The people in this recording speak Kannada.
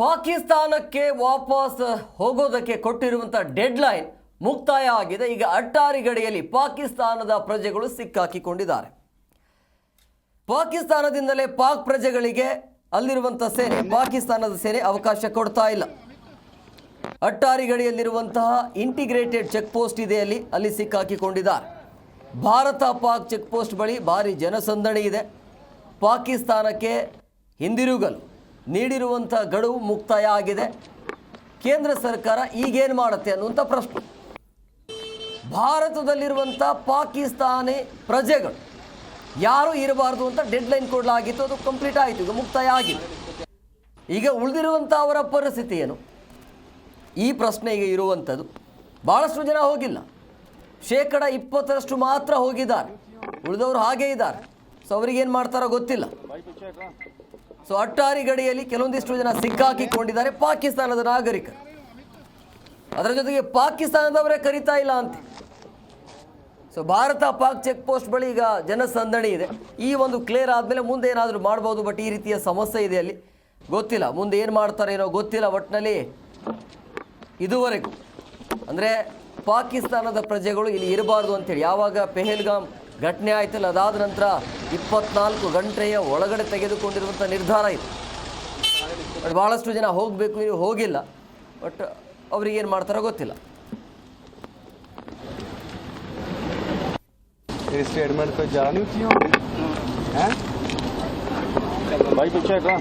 ಪಾಕಿಸ್ತಾನಕ್ಕೆ ವಾಪಸ್ ಹೋಗೋದಕ್ಕೆ ಕೊಟ್ಟಿರುವಂಥ ಡೆಡ್ಲೈನ್ ಮುಕ್ತಾಯ ಆಗಿದೆ. ಈಗ ಅಟ್ಟಾರಿ ಗಡಿಯಲ್ಲಿ ಪಾಕಿಸ್ತಾನದ ಪ್ರಜೆಗಳು ಸಿಕ್ಕಾಕಿಕೊಂಡಿದ್ದಾರೆ. ಪಾಕಿಸ್ತಾನದಿಂದಲೇ ಪಾಕ್ ಪ್ರಜೆಗಳಿಗೆ ಅಲ್ಲಿರುವಂಥ ಸೇನೆ, ಪಾಕಿಸ್ತಾನದ ಸೇನೆ ಅವಕಾಶ ಕೊಡ್ತಾ ಇಲ್ಲ. ಅಟ್ಟಾರಿ ಗಡಿಯಲ್ಲಿರುವಂತಹ ಇಂಟಿಗ್ರೇಟೆಡ್ ಚೆಕ್ ಪೋಸ್ಟ್ ಇದೆ ಅಲ್ಲಿ ಅಲ್ಲಿ ಸಿಕ್ಕಾಕಿಕೊಂಡಿದ್ದಾರೆ. ಭಾರತ ಪಾಕ್ ಚೆಕ್ ಪೋಸ್ಟ್ ಬಳಿ ಭಾರಿ ಜನಸಂದಣಿ ಇದೆ. ಪಾಕಿಸ್ತಾನಕ್ಕೆ ಹಿಂದಿರುಗಲು ನೀಡಿರುವಂಥ ಗಡುವು ಮುಕ್ತಾಯ ಆಗಿದೆ ಕೇಂದ್ರ ಸರ್ಕಾರ ಈಗೇನು ಮಾಡುತ್ತೆ ಅನ್ನುವಂಥ ಪ್ರಶ್ನೆ. ಭಾರತದಲ್ಲಿರುವಂಥ ಪಾಕಿಸ್ತಾನಿ ಪ್ರಜೆಗಳು ಯಾರು ಇರಬಾರ್ದು ಅಂತ ಡೆಡ್ಲೈನ್ ಕೊಡಲಾಗಿತ್ತು, ಅದು ಕಂಪ್ಲೀಟ್ ಆಯಿತು, ಈಗ ಮುಕ್ತಾಯ ಆಗಿದೆ ಈಗ ಉಳಿದಿರುವಂಥ ಅವರ ಪರಿಸ್ಥಿತಿ ಏನು? ಈ ಪ್ರಶ್ನೆ ಈಗ ಇರುವಂಥದ್ದು ಭಾಳಷ್ಟು ಜನ ಹೋಗಿಲ್ಲ. ಶೇಕಡ ಇಪ್ಪತ್ತರಷ್ಟು ಮಾತ್ರ ಹೋಗಿದ್ದಾರೆ. ಉಳಿದವರು ಹಾಗೇ ಇದ್ದಾರೆ. ಸೊ, ಅವ್ರಿಗೇನು ಮಾಡ್ತಾರೋ ಗೊತ್ತಿಲ್ಲ. ಸೊ ಅಟ್ಟಾರಿ ಗಡಿಯಲ್ಲಿ ಕೆಲವೊಂದಿಷ್ಟು ಜನ ಸಿಕ್ಕಾಕಿಕೊಂಡಿದ್ದಾರೆ ಪಾಕಿಸ್ತಾನದ ನಾಗರಿಕರು. ಅದರ ಜೊತೆಗೆ ಪಾಕಿಸ್ತಾನದವರೇ ಕರಿತಾ ಇಲ್ಲ ಅಂತ. So Bharat Pak check post ಬಳಿ ಈಗ ಜನಸಂದಣಿ ಇದೆ. ಈ ಒಂದು ಕ್ಲಿಯರ್ ಆದಮೇಲೆ ಮುಂದೆ ಏನಾದರೂ ಮಾಡ್ಬೋದು ಬಟ್ ಈ ರೀತಿಯ ಸಮಸ್ಯೆ ಇದೆ ಅಲ್ಲಿ. ಗೊತ್ತಿಲ್ಲ. ಮುಂದೆ ಏನು ಮಾಡ್ತಾರೇನೋ ಗೊತ್ತಿಲ್ಲ ಒಟ್ಟಿನಲ್ಲಿ ಇದುವರೆಗೂ. ಅಂದರೆ ಪಾಕಿಸ್ತಾನದ ಪ್ರಜೆಗಳು ಇಲ್ಲಿ ಇರಬಾರ್ದು ಅಂತೇಳಿ. ಯಾವಾಗ ಪೆಹಲ್ಗಾಮ್ ಘಟನೆ ಆಯ್ತಲ್ಲ ಅದಾದ ನಂತರ ಇಪ್ಪತ್ನಾಲ್ಕು ಗಂಟೆಯ ಒಳಗಡೆ ತೆಗೆದುಕೊಂಡಿರುವಂಥ ನಿರ್ಧಾರ ಇದು ಬಟ್ ಭಾಳಷ್ಟು ಜನ ಹೋಗಬೇಕು ನೀವು ಹೋಗಿಲ್ಲ ಬಟ್ ಅವ್ರಿಗೇನು ಮಾಡ್ತಾರೋ ಗೊತ್ತಿಲ್ಲ तेरी स्टेटमेंट पे जा नहीं उठी होगी हैं भाई पीछे का